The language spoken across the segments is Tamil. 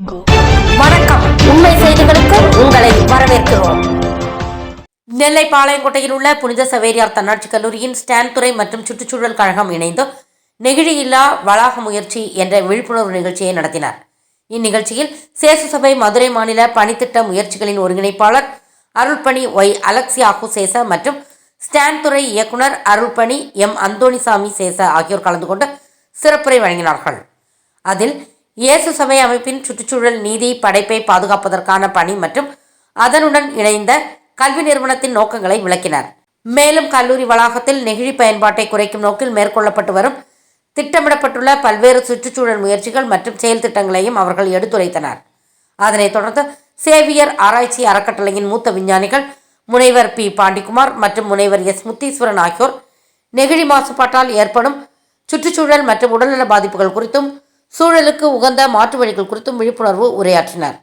வணக்கம். உண்மை செய்திகளுக்கு உங்களை வரவேற்கிறோம். நெல்லை பாளையங்கோட்டையில் உள்ள புனித சவேரியார் தன்னாட்சி கல்லூரியின் ஸ்டான் துறை மற்றும் சுற்றுச்சூழல் கழகம் இணைந்து நெகிழியில்லா வளாக முயற்சி என்ற விழிப்புணர்வு நிகழ்ச்சியை நடத்தினார். இந்நிகழ்ச்சியில் சேசு சபை மதுரை மாநில பணித்திட்ட முயற்சிகளின் ஒருங்கிணைப்பாளர் அருள்பணி ஒய் அலெக்சியாகு சேச மற்றும் ஸ்டான் துறை இயக்குனர் அருள்பணி எம் அந்தோணிசாமி சேச ஆகியோர் கலந்து கொண்டு சிறப்புரை வழங்கினார்கள். அதில் இயேசு சபை அமைப்பின் சுற்றுச்சூழல் நீதி படைப்பை பாதுகாப்பதற்கான பணி மற்றும் அதனுடன் இணைந்த கல்வி நிறுவனத்தின் நோக்கங்களை விளக்கினார். மேலும் கல்லூரி வளாகத்தில் நெகிழி பயன்பாட்டை குறைக்கும் நோக்கில் மேற்கொள்ளப்பட்டு வரும் திட்டமிடப்பட்டுள்ள பல்வேறு சுற்றுச்சூழல் முயற்சிகள் மற்றும் செயல் திட்டங்களையும் அவர்கள் எடுத்துரைத்தனர். அதனைத் தொடர்ந்து சேவியர் ஆராய்ச்சி அறக்கட்டளையின் மூத்த விஞ்ஞானிகள் முனைவர் பி. பாண்டிக்குமார் மற்றும் முனைவர் எஸ். முத்தீஸ்வரன் ஆகியோர் நெகிழி மாசுபாட்டால் ஏற்படும் சுற்றுச்சூழல் மற்றும் உடல்நல பாதிப்புகள் குறித்தும் சூழலுக்கு உகந்த மாற்று வழிகள் குறித்தும் விழிப்புணர்வு உரையாற்றினர்.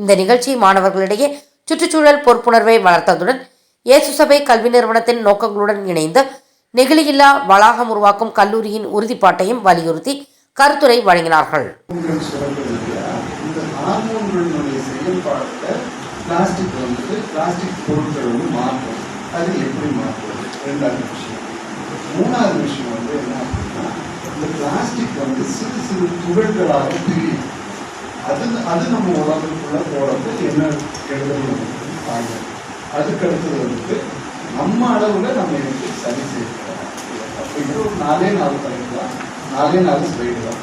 இந்த நிகழ்ச்சி மாணவர்களிடையே சுற்றுச்சூழல் பொறுப்புணர்வை வளர்த்ததுடன் இயேசு சபை கல்வி நிறுவனத்தின் நோக்கங்களுடன் இணைந்து நெகிழியில்லா வளாகம் உருவாக்கும் கல்லூரியின் உறுதிப்பாட்டையும் வலியுறுத்தி கருத்துரை வழங்கினார்கள். பிளாஸ்டிக் வந்து பிளாஸ்டிக் பொருட்கள் வந்து மாற்றும் அது எப்படி மாற்றுறது ரெண்டாவது விஷயம். மூணாவது விஷயம் வந்து என்ன அப்படின்னா இந்த பிளாஸ்டிக் வந்து சிறு சிறு துகள்களாக பிரியும். அது அது நம்ம உடம்புக்குள்ள போறது என்ன கெடுதல் நமக்கு தாங்க அதுக்கடுத்தது வந்து நம்ம அளவுல நம்ம எனக்கு சரி செய்யலாம் அப்படிங்கிற ஒரு நாலே நாலு தலைப்பு தான் நாலே நாலு ஸ்லைடு தான்